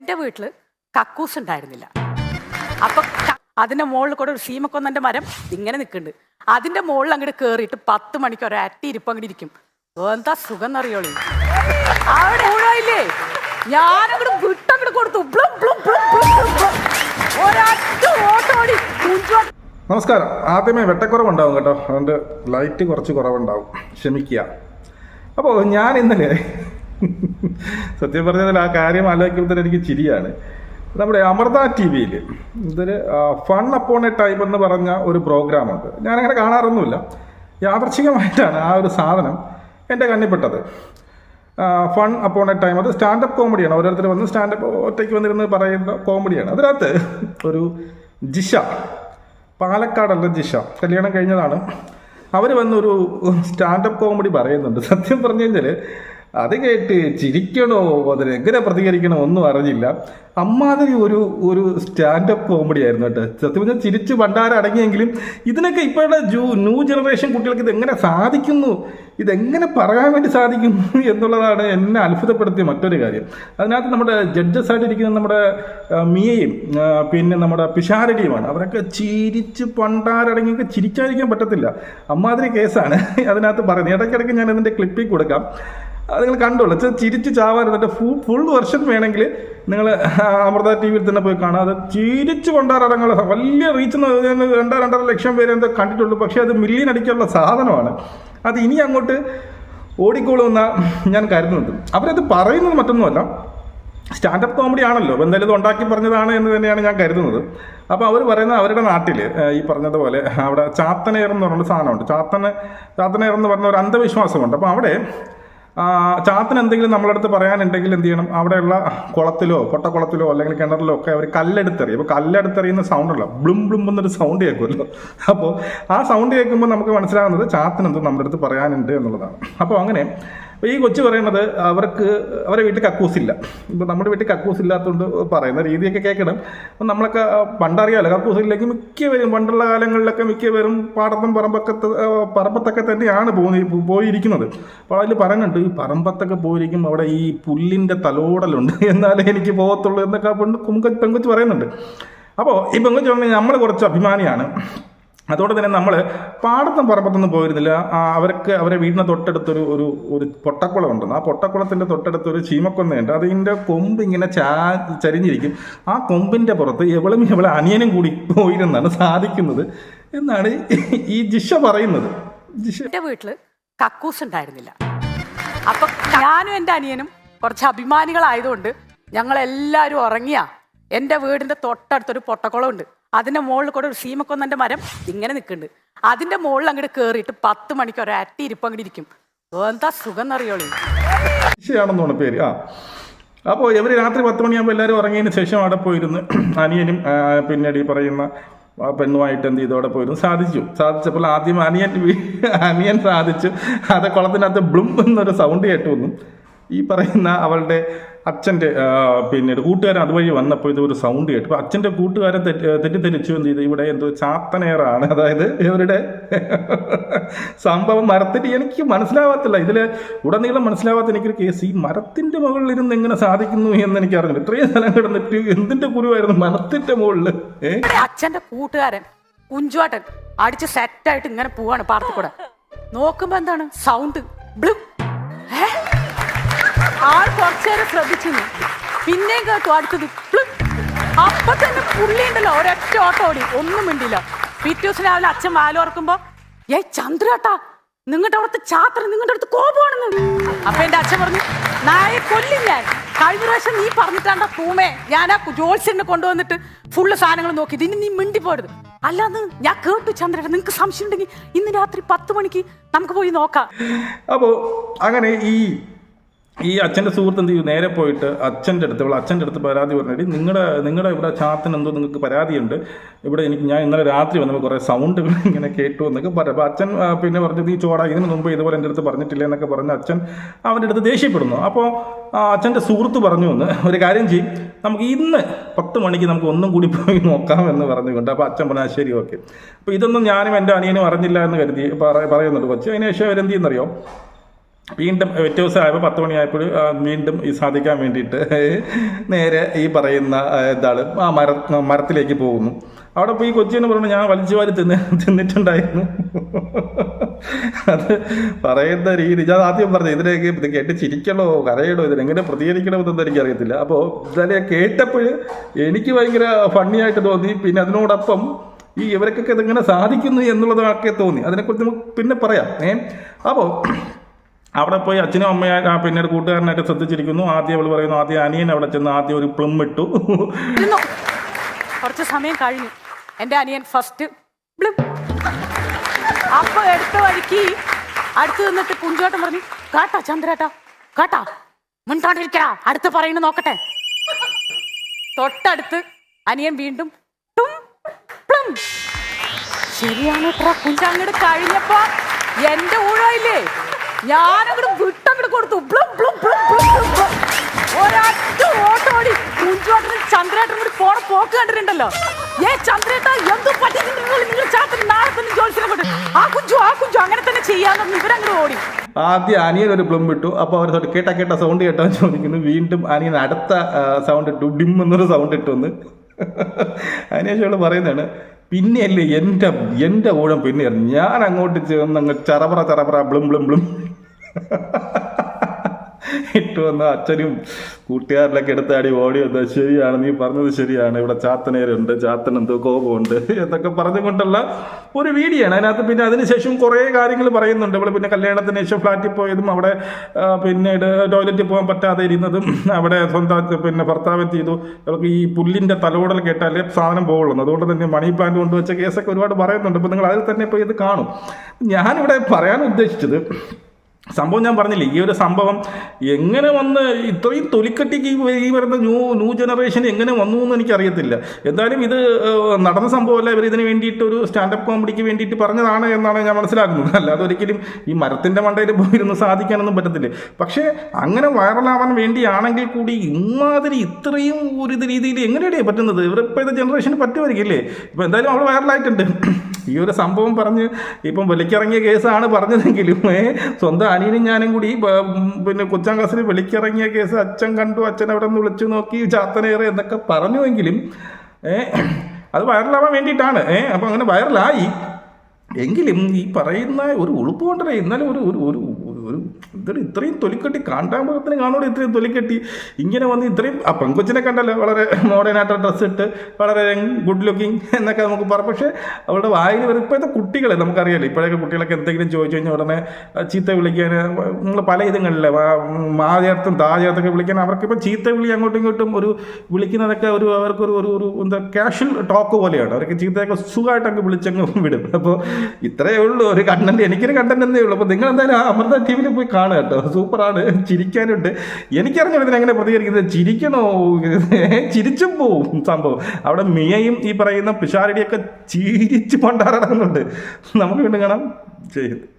എന്റെ വീട്ടിൽ കക്കൂസ് ഉണ്ടായിരുന്നില്ല. അപ്പൊ അതിന്റെ മുകളിൽ കൂടെ ഒരു സീമക്കൊന്നന്റെ മരം ഇങ്ങനെ നിൽക്കുന്നുണ്ട് അതിന്റെ മുകളിൽ അങ്ങോട്ട് കയറിയിട്ട് പത്ത് മണിക്ക് ഒരു അട്ടി ഇരിപ്പ് അങ്ങോട്ട് ഇരിക്കും. എന്താ സുഖം എന്നറിയോളി അവിടെ ഊഴായില്ലേ ഞാനങ്ങോട്ട് വിട്ടങ്ങോട്ട് കൊടുത്തു. ബ്ലും, ബ്ലും, ബ്ലും, ഓട്ടോടി നമസ്കാരം. ആദ്യമേ വെട്ടക്കുറവുണ്ടാവും കേട്ടോ. അതുകൊണ്ട് ലൈറ്റ് കുറച്ച് കുറവുണ്ടാവും. ക്ഷമിക്കുക. അപ്പോൾ ഞാൻ ഇന്നലെ സത്യം പറഞ്ഞാൽ ആ കാര്യം ആലോചിക്കുമ്പോൾ തന്നെ എനിക്ക് ചിരിയാണ്. നമ്മുടെ അമൃത ടി വിയിൽ ഇതൊരു ഫൺ അപ്പോൺ എ ടൈം എന്ന് പറഞ്ഞ ഒരു പ്രോഗ്രാമുണ്ട് ഞാനങ്ങനെ കാണാറൊന്നുമില്ല. യാദർച്ഛികമായിട്ടാണ് ആ ഒരു സാധനം എന്റെ കണ്ണിൽപ്പെട്ടത്. ഫൺ അപ്പോൺ എ ടൈം അത് സ്റ്റാൻഡപ്പ് കോമഡിയാണ് ഓരോരുത്തർ വന്ന് സ്റ്റാൻഡപ്പ് ഒറ്റയ്ക്ക് വന്നിരുന്ന് പറയുന്ന കോമഡിയാണ് അതിനകത്ത് ഒരു ജിഷ പാലക്കാടല്ല ജിഷ കല്യാണം കഴിഞ്ഞതാണ്. അവർ വന്നൊരു സ്റ്റാൻഡപ്പ് കോമഡി പറയുന്നുണ്ട്. സത്യം പറഞ്ഞു കഴിഞ്ഞാൽ അത് കേട്ട് ചിരിക്കണോ അതിന് എങ്ങനെ പ്രതികരിക്കണോ ഒന്നും അറിഞ്ഞില്ല. അമ്മാതിരി ഒരു ഒരു സ്റ്റാൻഡപ്പ് കോമഡി ആയിരുന്നു കേട്ടോ. സത്യം പറഞ്ഞാൽ ചിരിച്ച് പണ്ടാരം അടങ്ങിയെങ്കിലും ഇതിനൊക്കെ ഇപ്പോഴത്തെ ജൂ ന്യൂ ജനറേഷൻ കുട്ടികൾക്ക് ഇതെങ്ങനെ സാധിക്കുന്നു? ഇതെങ്ങനെ പറയാൻ വേണ്ടി സാധിക്കുന്നു എന്നുള്ളതാണ് എന്നെ അത്ഭുതപ്പെടുത്തിയ മറ്റൊരു കാര്യം. അതിനകത്ത് നമ്മുടെ ജഡ്ജസ് ആയിട്ടിരിക്കുന്ന നമ്മുടെ മിയയും പിന്നെ നമ്മുടെ പിഷാരടിയുമാണ്. അവരൊക്കെ ചിരിച്ച് പണ്ടാരടങ്ങിയൊക്കെ ചിരിക്കാതിരിക്കാൻ പറ്റത്തില്ല. അമ്മാതിരി കേസാണ് അതിനകത്ത് പറയുന്നത്. ഇടയ്ക്കിടയ്ക്ക് ഞാൻ അതിന്റെ ക്ലിപ്പിൽ കൊടുക്കാം. അത് നിങ്ങൾ കണ്ടോളൂ. ചിരിച്ച് ചാവാൻ മറ്റേ ഫുൾ ഫുൾ വെർഷൻ വേണമെങ്കിൽ നിങ്ങൾ അമൃത ടി വിയിൽ തന്നെ പോയി കാണാം. അത് ചിരിച്ച് കൊണ്ടാറങ്ങൾ വലിയ റീച്ച് രണ്ടോ രണ്ടര ലക്ഷം പേര് എന്തോ കണ്ടിട്ടുള്ളൂ. പക്ഷേ അത് മില്ലിയൻ അടിക്കാനുള്ള സാധനമാണ്. അത് ഇനി അങ്ങോട്ട് ഓടിക്കോളുമെന്ന ഞാൻ കരുതുന്നുണ്ട്. അവരത് പറയുന്നത് മറ്റൊന്നുമല്ല. സ്റ്റാൻഡപ്പ് കോമഡി ആണല്ലോ. അപ്പോൾ എന്തായാലും ഇത് ഉണ്ടാക്കി പറഞ്ഞതാണ് എന്ന് തന്നെയാണ് ഞാൻ കരുതുന്നത്. അപ്പോൾ അവർ പറയുന്നത് അവരുടെ നാട്ടിൽ ഈ പറഞ്ഞതുപോലെ അവിടെ ചാത്തനേർ എന്ന് പറഞ്ഞൊരു സാധനമുണ്ട്. ചാത്തന ചാത്തനേർ എന്ന് പറഞ്ഞ ഒരു അന്ധവിശ്വാസമുണ്ട്. അപ്പോൾ അവിടെ ചാത്തന് എന്തെങ്കിലും നമ്മളടുത്ത് പറയാനുണ്ടെങ്കിൽ എന്ത് ചെയ്യണം? അവിടെയുള്ള കുളത്തിലോ പൊട്ടക്കുളത്തിലോ അല്ലെങ്കിൽ കിണറിലോ ഒക്കെ അവർ കല്ലെടുത്തെറിയും. അപ്പോൾ കല്ലെടുത്തെറിയുന്ന സൗണ്ട് ഉള്ള ബ്ലും ബ്ലും എന്നൊരു സൗണ്ട് കേൾക്കുമല്ലോ. അപ്പോൾ ആ സൗണ്ട് കേൾക്കുമ്പോൾ നമുക്ക് മനസ്സിലാകുന്നത് ചാത്തിന് എന്തോ നമ്മുടെ അടുത്ത് പറയാനുണ്ട് എന്നുള്ളതാണ്. അപ്പോൾ അങ്ങനെ അപ്പോൾ ഈ കൊച്ചു പറയുന്നത് അവർക്ക് അവരെ വീട്ടിൽ കക്കൂസില്ല. ഇപ്പോൾ നമ്മുടെ വീട്ടിൽ കക്കൂസ് ഇല്ലാത്തതുകൊണ്ട് പറയുന്ന രീതിയൊക്കെ കേൾക്കണം. അപ്പം നമ്മളൊക്കെ പണ്ടറിയാമല്ലോ കക്കൂസ് ഇല്ലെങ്കിൽ മിക്കവരും പണ്ടുള്ള കാലങ്ങളിലൊക്കെ മിക്കവരും പാടത്തും പറമ്പൊക്കെ പറമ്പത്തൊക്കെ തന്നെയാണ് പോയി പോയിരിക്കുന്നത്. അപ്പോൾ അതിൽ പറയുന്നുണ്ട് ഈ പറമ്പത്തൊക്കെ പോയിരിക്കും അവിടെ ഈ പുല്ലിന്റെ തലോടലുണ്ട്. എന്നാലേ എനിക്ക് പോകത്തുള്ളൂ എന്നൊക്കെ പെണ്ണ് പെങ്കൊച്ച് പറയുന്നുണ്ട്. അപ്പോൾ ഈ പെങ്കൊച്ച് പറഞ്ഞാൽ നമ്മൾ കുറച്ച് അഭിമാനിയാണ്. അതുകൊണ്ട് തന്നെ നമ്മൾ പാടത്തും പറമ്പത്തൊന്നും പോയിരുന്നില്ല. അവർക്ക് അവരെ വീടിന് തൊട്ടടുത്തൊരു ഒരു ഒരു പൊട്ടക്കുളം ഉണ്ടെന്ന്. ആ പൊട്ടക്കുളത്തിന്റെ തൊട്ടടുത്തൊരു ചീമക്കൊന്നയുണ്ട്. അതിന്റെ കൊമ്പ് ഇങ്ങനെ ചാ ചരിഞ്ഞിരിക്കും. ആ കൊമ്പിന്റെ പുറത്ത് എവളും എവളെ അനിയനും കൂടി പോയിരുന്നാണ് സാധിക്കുന്നത് എന്നാണ് ഈ ജിഷ പറയുന്നത്. ജിഷ എന്റെ വീട്ടിൽ കക്കൂസ് ഉണ്ടായിരുന്നില്ല. അപ്പൊ ഞാനും എന്റെ അനിയനും കുറച്ച് അഭിമാനികളായതുകൊണ്ട് ഞങ്ങൾ എല്ലാവരും ഉറങ്ങിയ എന്റെ വീടിന്റെ തൊട്ടടുത്തൊരു പൊട്ടക്കുളം ഉണ്ട്. അതിന്റെ മുകളിൽ കൂടെ ഒരു സീമക്കൊന്നന്റെ മരം ഇങ്ങനെ നിൽക്കുന്നുണ്ട്. അതിന്റെ മുകളിൽ അങ്ങോട്ട് കയറിയിട്ട് പത്ത് മണിക്ക് ഒരു അട്ടി ഇരിപ്പ് അങ്ങോട്ട് ഇരിക്കും. എന്താ സുഖം എന്നറിയോളൂ ജിഷയാണെന്നാണ് പേര്. ആ. അപ്പോൾ ഇവർ രാത്രി പത്ത് മണിയാകുമ്പോൾ എല്ലാവരും ഉറങ്ങിയതിന് ശേഷം അവിടെ പോയിരുന്ന്. അനിയനും പിന്നീട് ഈ പറയുന്ന പെണ്ണുമായിട്ട് എന്ത് ചെയ്തു? അവിടെ പോയിരുന്നു. സാധിച്ചു. സാധിച്ചപ്പോൾ ആദ്യം അനിയൻ അനിയൻ സാധിച്ചു. അത് കുളത്തിനകത്ത് ബ്ലും എന്നൊരു സൗണ്ട് കേട്ടു. വന്നു ഈ പറയുന്ന അവളുടെ അച്ഛന്റെ പിന്നെ കൂട്ടുകാരൻ അതുവഴി വന്നപ്പോൾ ഇത് ഒരു സൗണ്ട് കേട്ടു അച്ഛന്റെ കൂട്ടുകാരൻ തെറ്റി തെറ്റിദ്ധരിച്ചു എന്ത് ചെയ്തു ഇവിടെ എന്തോ ചാത്തനേറാണ്. അതായത് ഇവരുടെ സംഭവം മരത്തിന്റെ എനിക്ക് മനസ്സിലാവാത്തില്ല. ഇതിൽ ഉടനീളം മനസ്സിലാവാത്ത എനിക്കൊരു കേസ് ഈ മരത്തിന്റെ മുകളിൽ ഇരുന്ന് എങ്ങനെ സാധിക്കുന്നു എന്ന് എനിക്ക് അറിഞ്ഞില്ല ഇത്രയും സ്ഥലം കിടന്നിട്ട് എന്തിന്റെ കുരുവായിരുന്നു മരത്തിന്റെ മുകളിൽ? അച്ഛന്റെ കൂട്ടുകാരൻ കുഞ്ചുവാട്ടൻ അടിച്ച് സെറ്റായിട്ട് ഇങ്ങനെ പോവാണ് പാടത്തിൽ കൂടെ. നോക്കുമ്പോ എന്താണ്? Sound blue. ആ കുറച്ചേരം ശ്രദ്ധിച്ചു പിന്നെ കേട്ടു അടുത്തത്. അപ്പൊ തന്നെ പുള്ളി ഉണ്ടല്ലോ ഒരൊറ്റ ഓട്ടം ഓടി. ഒന്നും മിണ്ടില്ല പിറ്റേ ദിവസം രാവിലെ അച്ഛൻ വാലോർക്കുമ്പോ ഏയ് ചന്ദ്രേട്ടാ നിങ്ങളുടെ അവിടുത്തെ ചാത്ര നിങ്ങളുടെ അടുത്ത് കോപമാണെന്ന്. അപ്പൊ എന്റെ അച്ഛൻ പറഞ്ഞു നായെ കൊല്ലും ഞാൻ കഴിഞ്ഞ പ്രാവശ്യം നീ പറഞ്ഞിട്ടാണ്ട തൂമേ. ഞാൻ ആ ജോത്സ്യനെ കൊണ്ടുവന്നിട്ട് ഫുള്ള് സാധനങ്ങൾ നോക്കി. ഇതിന് നീ മിണ്ടി പോരുത് അല്ലാന്ന് ഞാൻ കേട്ടു ചന്ദ്ര നിങ്ങക്ക് സംശയം ഉണ്ടെങ്കിൽ ഇന്ന് രാത്രി പത്ത് മണിക്ക് നമുക്ക് പോയി നോക്കാം. അപ്പോ അങ്ങനെ ഈ ഈ അച്ഛന്റെ സുഹൃത്ത് എന്ത് ചെയ്യും? നേരെ പോയിട്ട് അച്ഛന്റെ അടുത്ത് ഇവിടെ അച്ഛന്റെ അടുത്ത് പരാതി പറഞ്ഞിട്ട് നിങ്ങളുടെ നിങ്ങളുടെ ഇവിടെ ചാത്തിന് എന്തോ നിങ്ങൾക്ക് പരാതിയുണ്ട്. ഇവിടെ എനിക്ക് ഞാൻ ഇന്നലെ രാത്രി വന്നപ്പോൾ കുറേ സൗണ്ട് ഇങ്ങനെ കേട്ടു എന്നൊക്കെ പറഞ്ഞു അപ്പോൾ അച്ഛൻ പിന്നെ പറഞ്ഞത് ഈ ചോടാ ഇതിന് മുമ്പ് ഇതുപോലെ എന്റെ അടുത്ത് പറഞ്ഞിട്ടില്ല എന്നൊക്കെ പറഞ്ഞ് അച്ഛൻ അവന്റെ അടുത്ത് ദേഷ്യപ്പെടുന്നു. അപ്പോൾ അച്ഛന്റെ സുഹൃത്ത് പറഞ്ഞു എന്ന് ഒരു കാര്യം ചെയ്യും. നമുക്ക് ഇന്ന് പത്ത് മണിക്ക് നമുക്ക് ഒന്നും കൂടി പോയി നോക്കാം എന്ന് പറഞ്ഞുകൊണ്ട് അപ്പോൾ അച്ഛൻ പറഞ്ഞാൽ ശരി ഓക്കെ. അപ്പോൾ ഇതൊന്നും ഞാനും എന്റെ അനിയനും അറിഞ്ഞില്ല എന്ന് കരുതി പറ- പറയുന്നുണ്ട് കൊച്ചു. അതിനുശേഷം അവരെന്ത് ചെയ്യുന്നറിയോ? വീണ്ടും വ്യത്യാസം ആയപ്പോൾ പത്ത് മണിയായപ്പോൾ വീണ്ടും ഈ സാധിക്കാൻ വേണ്ടിയിട്ട് നേരെ ഈ പറയുന്ന എന്താണ് ആ മര മരത്തിലേക്ക് പോകുന്നു. അവിടെ പോയി കൊച്ചിന്ന് പറഞ്ഞു ഞാൻ വലിച്ചു വാരി തിന്ന് തിന്നിട്ടുണ്ടായിരുന്നു. അത് പറയുന്ന രീതി ഞാൻ ആദ്യം പറഞ്ഞു ഇതിലേക്ക് ഇത് കേട്ട് ചിരിക്കണോ? കരയണോ? ഇതിനെങ്ങനെ പ്രതികരിക്കണമെന്നൊന്നും എനിക്കറിയത്തില്ല അപ്പോൾ ഇതായാലും കേട്ടപ്പോൾ എനിക്ക് ഭയങ്കര ഫണ്ണിയായിട്ട് തോന്നി. പിന്നെ അതിനോടൊപ്പം ഈ ഇവർക്കൊക്കെ ഇതെങ്ങനെ സാധിക്കുന്നു എന്നുള്ളതൊക്കെ തോന്നി. അതിനെക്കുറിച്ച് നമുക്ക് പിന്നെ പറയാം ഏ? അപ്പോൾ അവിടെ പോയി അച്ഛനും അമ്മയും പിന്നീട് കൂട്ടുകാരനായിട്ട് ശ്രദ്ധിച്ചിരിക്കുന്നു. ആദ്യം അവൾ പറയുന്നു ആദ്യം അനിയൻ അവിടെ ചെന്ന് ആദ്യം ഒരു പ്ലം ഇട്ടു. കുറച്ച് സമയം കഴിഞ്ഞു. എന്റെ അനിയൻ ഫസ്റ്റ് അപ്പൊ എടുത്ത വഴിക്ക് അടുത്ത് നിന്നിട്ട് കുഞ്ചോട്ടം പറഞ്ഞു കാട്ടാ ചന്ദ്രേട്ടാ കാട്ടാ മുൻകാണ്ടിരിക്കടാ അടുത്ത് പറയുന്നു നോക്കട്ടെ. തൊട്ടടുത്ത് അനിയൻ വീണ്ടും. ശരിയാണ് കുഞ്ചങ്ങട് കഴിഞ്ഞപ്പോ എന്റെ ഊഴമില്ലേ ഞാനങ്ങട് വിട്ടങ്ങോട്ട് കൊടുത്തു. ബ്ലും, ബ്ലും, ബ്ലും, ബ്ലും. ഒരൊറ്റ ഓട്ടോടി. കുഞ്ചോട്ടനും ചന്ദ്രേട്ടനും കൂടി പോണ പോക്ക് കണ്ടിട്ടുണ്ടല്ലോ. ഏ ചന്ദ്രേട്ട എന്തു പറ്റിയിട്ടുണ്ടെങ്കിൽ നിങ്ങൾ ചാത്തിന് നാളെ തന്നെ ജോലിസിനെ കൊണ്ട്. ആ കുഞ്ചു ആ കുഞ്ചു അങ്ങനെ തന്നെ ചെയ്യാമെന്ന് ഇവരങ്ങട് ഓടി. ആദ്യം അനിയൻ ഒരു പ്ലം ഇട്ടു. അപ്പോൾ അവർ കേട്ടാ കേട്ട കേട്ട സൗണ്ട് കേട്ടോ ചോദിക്കുന്നു. വീണ്ടും അനിയൻ അടുത്ത സൗണ്ട് ഇട്ടു. ഡിം എന്നൊരു സൗണ്ട് ഇട്ടു എന്ന് അതിനുശേഷം പറയുന്നതാണ് പിന്നെയല്ലേ എന്റെ എന്റെ ഊഴം പിന്നെ ഞാൻ അങ്ങോട്ട് ചെന്ന് അങ്ങ് ചറപറ ചറപറ ബ്ലും ബ്ലും ബ്ലും. ഇട്ടു വന്ന അച്ഛനും കൂട്ടുകാരിലൊക്കെ എടുത്താടി ഓടി വന്നത് ശരിയാണ് നീ പറഞ്ഞത് ശരിയാണ്. ഇവിടെ ചാത്തനേരുണ്ട് ചാത്തൻ എന്തോ കോപമുണ്ട് എന്നൊക്കെ പറഞ്ഞുകൊണ്ടുള്ള ഒരു വീഡിയോ ആണ് അതിനകത്ത് പിന്നെ അതിനുശേഷം കുറേ കാര്യങ്ങൾ പറയുന്നുണ്ട്. ഇവിടെ പിന്നെ കല്യാണത്തിന് ശേഷം ഫ്ലാറ്റിൽ പോയതും അവിടെ പിന്നെ പിന്നീട് ടോയ്ലറ്റിൽ പോകാൻ പറ്റാതെ ഇരുന്നതും അവിടെ സ്വന്തം പിന്നെ ഭർത്താവ് ചെയ്തു? അവർക്ക് ഈ പുല്ലിന്റെ തലോടൽ കേട്ടാലേ സാധനം പോകുള്ളൂ അതുകൊണ്ട് തന്നെ മണി പ്ലാന്റ് കൊണ്ടുവച്ച കേസൊക്കെ ഒരുപാട് പറയുന്നുണ്ട്. അപ്പോൾ നിങ്ങൾ അതിൽ തന്നെ പോയി ഇത് കാണും. ഞാനിവിടെ പറയാൻ ഉദ്ദേശിച്ചത് സംഭവം ഞാൻ പറഞ്ഞില്ലേ ഈ ഒരു സംഭവം എങ്ങനെ വന്ന് ഇത്രയും തൊലിക്കട്ടിക്ക് ഈ- വരുന്ന ന്യൂ ന്യൂ ജനറേഷൻ എങ്ങനെ വന്നു എന്ന് എനിക്കറിയത്തില്ല. എന്തായാലും ഇത് നടന്ന സംഭവമല്ല ഇവർ ഇതിന് വേണ്ടിയിട്ട് ഒരു സ്റ്റാൻഡപ്പ് കോമഡിക്ക് വേണ്ടിയിട്ട് പറഞ്ഞതാണ് എന്നാണ് ഞാൻ മനസ്സിലാക്കുന്നത്. അല്ലാതെ ഒരിക്കലും ഈ മരത്തിന്റെ മണ്ടയിൽ പോയിരുന്ന് സാധിക്കാനൊന്നും പറ്റത്തില്ല. പക്ഷേ അങ്ങനെ വൈറലാവാൻ വേണ്ടിയാണെങ്കിൽ കൂടി ഇമാതിരി ഇത്രയും ഒരു രീതിയിൽ എങ്ങനെയാണ് പറ്റുന്നത്? ഇവരിപ്പോൾ ഇത് ജനറേഷന് പറ്റുമായിരിക്കില്ലേ? ഇപ്പോൾ എന്തായാലും അവൾ വൈറലായിട്ടുണ്ട്. ഈ ഒരു സംഭവം പറഞ്ഞ് ഇപ്പം വിലയ്ക്കിറങ്ങിയ കേസാണ് പറഞ്ഞതെങ്കിലും സ്വന്തം അനിയനും ഞാനും കൂടി പിന്നെ കൊച്ചാം ക്ലാസ്സിൽ വിളിക്കിറങ്ങിയ കേസ് അച്ഛൻ കണ്ടു അച്ഛൻ അവിടെ നിന്ന് വിളിച്ചു നോക്കി ചാത്തനേറെ എന്നൊക്കെ പറഞ്ഞുവെങ്കിലും അത് വൈറലാവാൻ വേണ്ടിയിട്ടാണ്. ഏഹ് അപ്പം അങ്ങനെ വൈറലായി. എങ്കിലും ഈ പറയുന്ന ഒരു ഉളുപ്പ് കൊണ്ടല്ലേ എന്നാലും ഒരു ഒരു ഒരു ഇതൊരു ഇത്രയും തൊലിക്കെട്ടി കാണ്ടാമൃഗത്തിന് കാണൂടെ ഇത്രയും തൊലിക്കെട്ടി. ഇങ്ങനെ വന്ന് ഇത്രയും ആ പെങ്കൊച്ചിനെ കണ്ടല്ലോ വളരെ മോഡേൺ ആയിട്ട് ഡ്രസ്സ് ഇട്ട് വളരെ ഗുഡ് ലുക്കിംഗ് എന്നൊക്കെ നമുക്ക് പറയാം പക്ഷേ അവളുടെ വായിൽ വരും ഇപ്പോഴത്തെ കുട്ടികളെ നമുക്കറിയാലോ ഇപ്പോഴൊക്കെ കുട്ടികളൊക്കെ എന്തെങ്കിലും ചോദിച്ചു കഴിഞ്ഞാൽ ഉടനെ ചീത്ത വിളിക്കാൻ നമ്മൾ പല ഇതുങ്ങളിലെ മാ ചേർത്തും താ ചേർത്തൊക്കെ വിളിക്കാൻ അവർക്കിപ്പോൾ ചീത്ത വിളി അങ്ങോട്ടും ഇങ്ങോട്ടും ഒരു വിളിക്കുന്നതൊക്കെ ഒരു അവർക്കൊരു ഒരു ഒരു എന്താ കാഷ്വൽ ടോക്ക് പോലെയാണ്. അവർക്ക് ചീത്തയൊക്കെ സുഖമായിട്ടൊക്കെ വിളിച്ചങ്ങ് വിടും. അപ്പോൾ ഇത്രയേ ഉള്ളൂ ഒരു കണ്ടന്റ് എനിക്കൊരു കണ്ടന്റ് എന്നേ ഉള്ളൂ. അപ്പോൾ നിങ്ങൾ എന്തായാലും അമൃത ടി വിയിൽ പോയി കാണുക കേട്ടോ. സൂപ്പറാണ്. ചിരിക്കാനുണ്ട്. എനിക്കറിഞ്ഞാൽ ഇതിന് എങ്ങനെ പ്രതികരിക്കുന്നത്. ചിരിക്കണോ? ചിരിച്ചും പോവും സംഭവം. അവിടെ മിയയും ഈ പറയുന്ന പിഷാരടിയൊക്കെ ചിരിച്ച് പണ്ടാറടങ്ങുന്നുണ്ട് നമുക്ക് വീണ്ടും കാണാം. ചെയ്യും